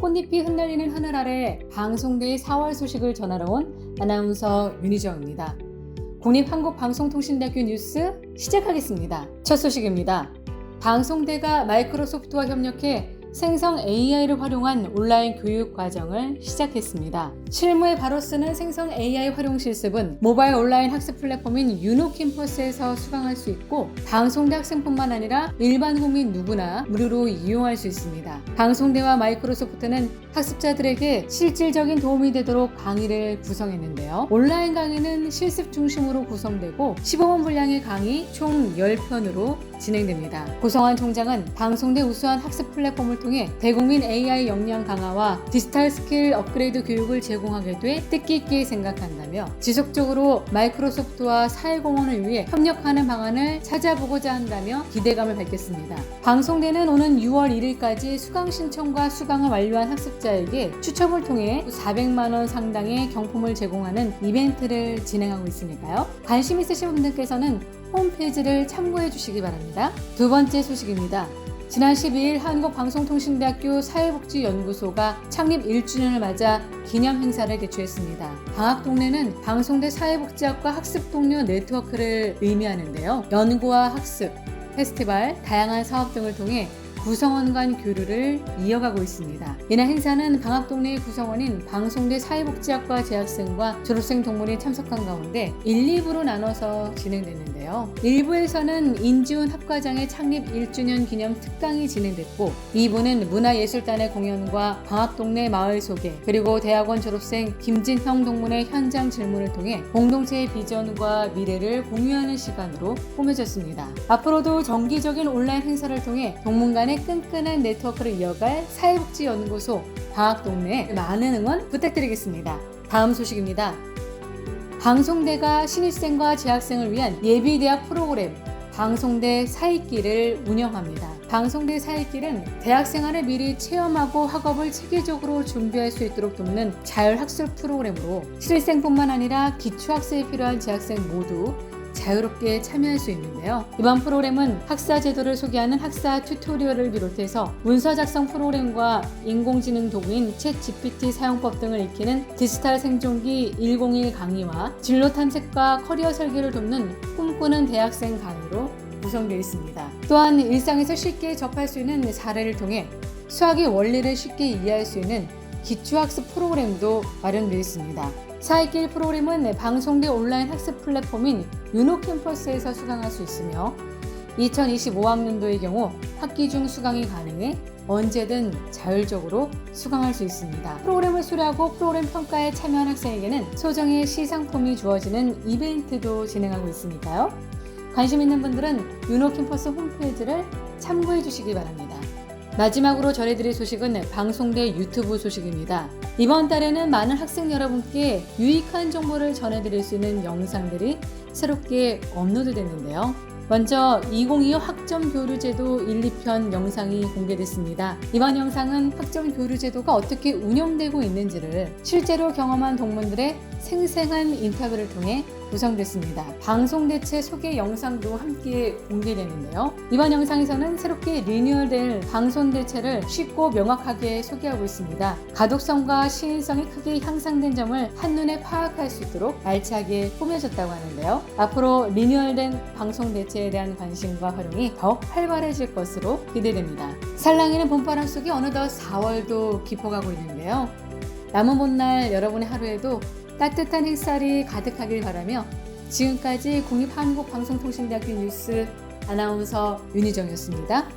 꽃잎이 흩날리는 하늘 아래 방송대의 4월 소식을 전하러 온 아나운서 윤희정입니다. 국립한국방송통신대학교 뉴스 시작하겠습니다. 첫 소식입니다. 방송대가 마이크로소프트와 협력해 생성 AI를 활용한 온라인 교육 과정을 시작했습니다. 실무에 바로 쓰는 생성 AI 활용 실습은 모바일 온라인 학습 플랫폼인 유노 캠퍼스에서 수강할 수 있고 방송대 학생뿐만 아니라 일반 국민 누구나 무료로 이용할 수 있습니다. 방송대와 마이크로소프트는 학습자들에게 실질적인 도움이 되도록 강의를 구성했는데요. 온라인 강의는 실습 중심으로 구성되고 15분 분량의 강의 총 10편으로 진행됩니다. 고성환 총장은 방송대 우수한 학습 플랫폼을 통해 대국민 AI 역량 강화와 디지털 스킬 업그레이드 교육을 제공하게 돼 뜻깊게 생각한다며 지속적으로 마이크로소프트와 사회공헌을 위해 협력하는 방안을 찾아보고자 한다며 기대감을 밝혔습니다. 방송대는 오는 6월 1일까지 수강 신청과 수강을 완료한 학습자에게 추첨을 통해 400만 원 상당의 경품을 제공하는 이벤트를 진행하고 있으니까요. 관심 있으신 분들께서는 홈페이지를 참고해 주시기 바랍니다. 두 번째 소식입니다. 지난 12일 한국방송통신대학교 사회복지연구소가 창립 1주년을 맞아 기념 행사를 개최했습니다. 방학 동네는 방송대 사회복지학과 학습 동료 네트워크를 의미하는데요. 연구와 학습, 페스티벌, 다양한 사업 등을 통해 구성원 간 교류를 이어가고 있습니다. 이날 행사는 방학 동네 구성원인 방송대 사회복지학과 재학생과 졸업생 동문이 참석한 가운데 1, 2부로 나눠서 진행됐는데요. 1부에서는 인지훈 학과장의 창립 1주년 기념 특강이 진행됐고 2부는 문화예술단의 공연과 방학 동네 마을 소개 그리고 대학원 졸업생 김진형 동문의 현장 질문을 통해 공동체의 비전과 미래를 공유하는 시간으로 꾸며졌습니다. 앞으로도 정기적인 온라인 행사를 통해 동문 간의 끈끈한 네트워크를 이어갈 사회복지연구소 방학동네 많은 응원 부탁드리겠습니다. 다음 소식입니다. 방송대가 신입생과 재학생을 위한 예비대학 프로그램 방송대 사익기를 운영합니다. 방송대 사익기는 대학 생활을 미리 체험하고 학업을 체계적으로 준비할 수 있도록 돕는 자율학습 프로그램으로 신입생뿐만 아니라 기초학습에 필요한 재학생 모두 자유롭게 참여할 수 있는데요. 이번 프로그램은 학사 제도를 소개하는 학사 튜토리얼을 비롯해서 문서 작성 프로그램과 인공지능 도구인 챗 GPT 사용법 등을 익히는 디지털 생존기 101 강의와 진로 탐색과 커리어 설계를 돕는 꿈꾸는 대학생 강의로 구성되어 있습니다. 또한 일상에서 쉽게 접할 수 있는 사례를 통해 수학의 원리를 쉽게 이해할 수 있는 기초학습 프로그램도 마련되어 있습니다. 사이길 프로그램은 방송대 온라인 학습 플랫폼인 유노 캠퍼스에서 수강할 수 있으며 2025학년도의 경우 학기 중 수강이 가능해 언제든 자율적으로 수강할 수 있습니다. 프로그램을 수료하고 프로그램 평가에 참여한 학생에게는 소정의 시상품이 주어지는 이벤트도 진행하고 있으니까요. 관심 있는 분들은 유노 캠퍼스 홈페이지를 참고해 주시기 바랍니다. 마지막으로 전해드릴 소식은 방송대 유튜브 소식입니다. 이번 달에는 많은 학생 여러분께 유익한 정보를 전해드릴 수 있는 영상들이 새롭게 업로드 됐는데요. 먼저 2025 학점 교류제도 1, 2편 영상이 공개됐습니다. 이번 영상은 학점 교류제도가 어떻게 운영되고 있는지를 실제로 경험한 동문들의 생생한 인터뷰를 통해 구성됐습니다. 방송 대체 소개 영상도 함께 공개되는데요. 이번 영상에서는 새롭게 리뉴얼될 방송 대체를 쉽고 명확하게 소개하고 있습니다. 가독성과 시인성이 크게 향상된 점을 한눈에 파악할 수 있도록 알차게 꾸며졌다고 하는데요. 앞으로 리뉴얼된 방송 대체에 대한 관심과 활용이 더욱 활발해질 것으로 기대됩니다. 살랑이는 봄바람 속에 어느덧 4월도 깊어가고 있는데요. 남은 봄날 여러분의 하루에도 따뜻한 햇살이 가득하길 바라며 지금까지 국립한국방송통신대학교 뉴스 아나운서 윤희정이었습니다.